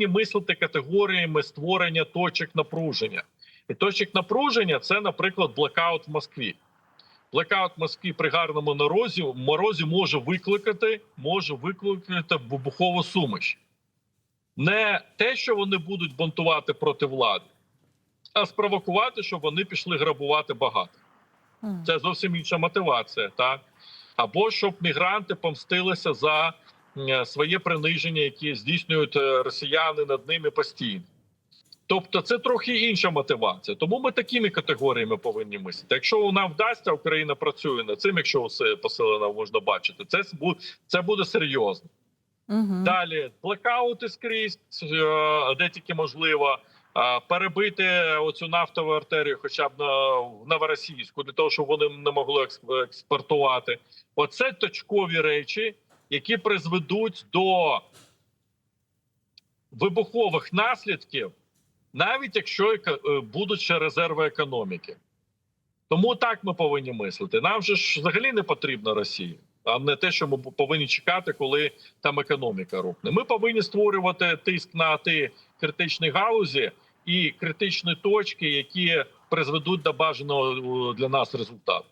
повинні мислити категоріями створення точок напруження. І точок напруження це, наприклад, блекаут в Москві. Блекаут в Москві при гарному морозі, морозі може викликати, може викликати вибухову суміш. Не те, що вони будуть бунтувати проти влади, а спровокувати, щоб вони пішли грабувати багато. Це зовсім інша мотивація, так або щоб мігранти помстилися за своє приниження, які здійснюють е, росіяни над ними постійно. Тобто, це трохи інша мотивація. Тому ми такими категоріями повинні мислити. Якщо нам вдасться, Україна працює над цим, якщо все посилено можна бачити, це це буде серйозно. Мгм. Далі блекаути скрізь, е, де тільки можливо. е, Перебити оцю нафтову артерію, хоча б на новоросійську, для того, щоб вони не могли експортувати. Оце точкові речі, які призведуть до вибухових наслідків, навіть якщо е, будуть ще резерви економіки. Тому так ми повинні мислити. Нам же ж взагалі не потрібна Росія, а не те, що ми повинні чекати, коли там економіка рухне. Ми повинні створювати тиск на ті критичні галузі і критичні точки, які призведуть до бажаного е, для нас результату.